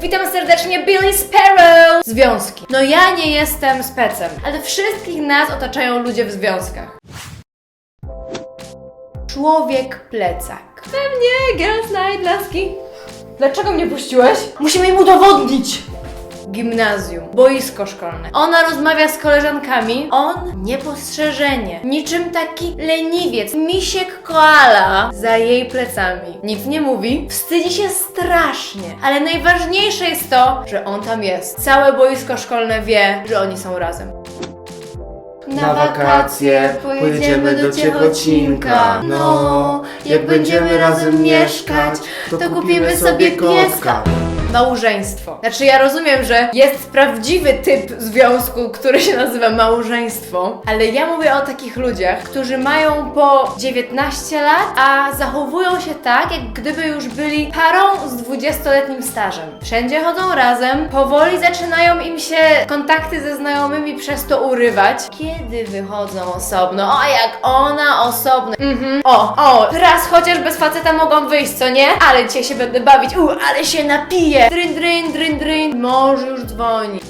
Witam serdecznie Billy Sparrow! Związki. No ja nie jestem specem, ale wszystkich nas otaczają ludzie w związkach. Człowiek plecak. Pewnie, girls night, laski. Dlaczego mnie puściłeś? Musimy im udowodnić! Gimnazjum, boisko szkolne. Ona rozmawia z koleżankami, on niepostrzeżenie. Niczym taki leniwiec, misiek koala za jej plecami. Nic nie mówi, wstydzi się strasznie, ale najważniejsze jest to, że on tam jest. Całe boisko szkolne wie, że oni są razem. Na wakacje pojedziemy do Ciechocinka. No, jak będziemy razem mieszkać, to kupimy sobie kotka. Małżeństwo. Znaczy, ja rozumiem, że jest prawdziwy typ związku, który się nazywa małżeństwo, ale ja mówię o takich ludziach, którzy mają po 19 lat, a zachowują się tak, jak gdyby już byli parą z 20-letnim stażem. Wszędzie chodzą razem, powoli zaczynają im się kontakty ze znajomymi przez to urywać. Kiedy wychodzą osobno? O, jak ona osobno. Mhm. O, o, raz chociaż bez faceta mogą wyjść, co nie? Ale dzisiaj się będę bawić. U, ale się napiję. Dryn, dryn, dryn, dryn. Mąż już dzwoni.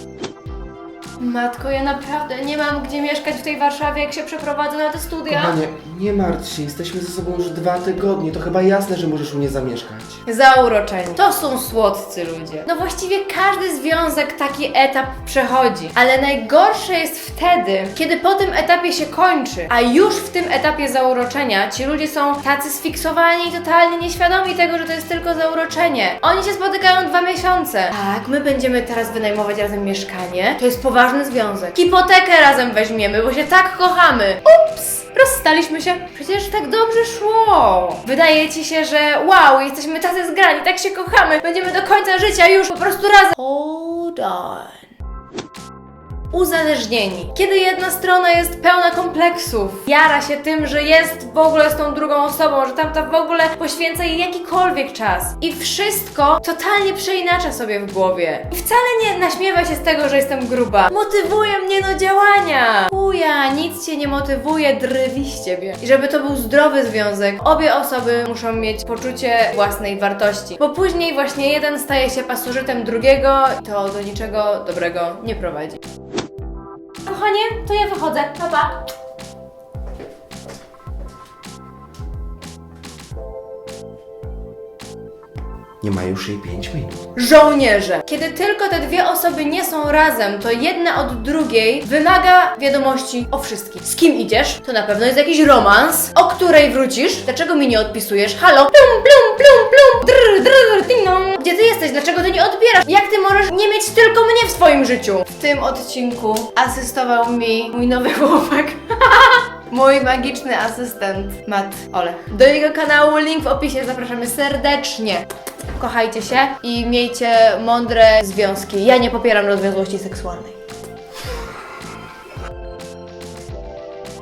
Matko, ja naprawdę nie mam gdzie mieszkać w tej Warszawie, jak się przeprowadzę na te studia. Kochanie, nie martw się, jesteśmy ze sobą już dwa tygodnie, to chyba jasne, że możesz u mnie zamieszkać. Zauroczeni. To są słodcy ludzie. No właściwie każdy związek taki etap przechodzi, ale najgorsze jest wtedy, kiedy po tym etapie się kończy, a już w tym etapie zauroczenia ci ludzie są tacy sfiksowani i totalnie nieświadomi tego, że to jest tylko zauroczenie. Oni się spotykają dwa miesiące. Tak, my będziemy teraz wynajmować razem mieszkanie. To jest poważny związek. Hipotekę razem weźmiemy, bo się tak kochamy. Ups! Rozstaliśmy się. Przecież tak dobrze szło. Wydaje ci się, że wow, jesteśmy tacy zgrani, tak się kochamy, będziemy do końca życia już po prostu razem. Hold on. Uzależnieni. Kiedy jedna strona jest pełna kompleksów, jara się tym, że jest w ogóle z tą drugą osobą, że tamta w ogóle poświęca jej jakikolwiek czas i wszystko totalnie przeinacza sobie w głowie. I wcale nie naśmiewa się z tego, że jestem gruba. Motywuje mnie do działania. Chuja, nic cię nie motywuje, drwi z ciebie. I żeby to był zdrowy związek, obie osoby muszą mieć poczucie własnej wartości, bo później właśnie jeden staje się pasożytem drugiego, to do niczego dobrego nie prowadzi. Kochanie, to ja wychodzę. Pa, pa. Nie ma już jej 5 minut. Żołnierze. Kiedy tylko te dwie osoby nie są razem, to jedna od drugiej wymaga wiadomości o wszystkim. Z kim idziesz? To na pewno jest jakiś romans. O której wrócisz? Dlaczego mi nie odpisujesz? Halo? Plum, plum, plum, plum. Drr, drr. Gdzie ty jesteś? Dlaczego ty nie odbierasz? Jak ty możesz nie mieć tylko mnie w swoim życiu? W tym odcinku asystował mi mój nowy chłopak. Mój magiczny asystent Matt Olech. Do jego kanału link w opisie zapraszamy serdecznie. Kochajcie się i miejcie mądre związki. Ja nie popieram rozwiązłości seksualnej.